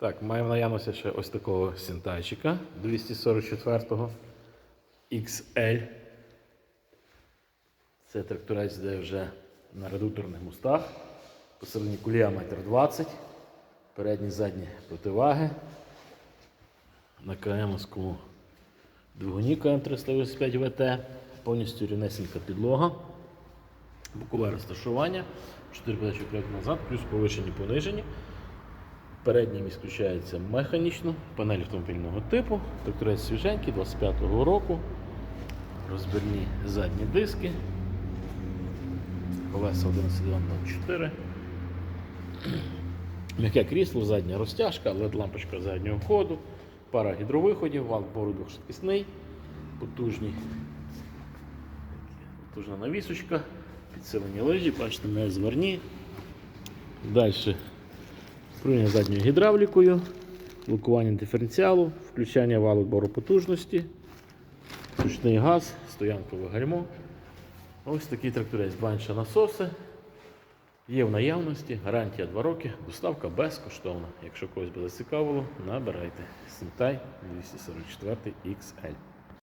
Так, маємо наявності ще ось такого сінтайчика 244-го XL. Це тракторець, де вже на редукторних мостах. Посередині кулія 1,20 м, передні задні противаги. На КМському двигуні КМ385 ВТ, повністю рівнесенька підлога, бокове розташування, 4 передачі вперед назад, плюс повишені понижені. Передній міст включається механічно, панель автомобільного типу, тракторець свіженький 25-го року, розбірні задні диски, колеса 11.4. М'яке крісло, задня розтяжка, led лампочка заднього ходу, пара гідровиходів, вал бору двохшвидкісний, потужний, потужна навісочка, підсилені лижі, бачите, не зверні. Далі Управління задньою гідравлікою, блокування диференціалу, включання валу бору потужності, ручний газ, стоянкове гальмо. Ось такий тракторець, інша насоси. Є в наявності, гарантія 2 роки, доставка безкоштовна. Якщо когось буде цікавило, набирайте. Сентай 244 XL.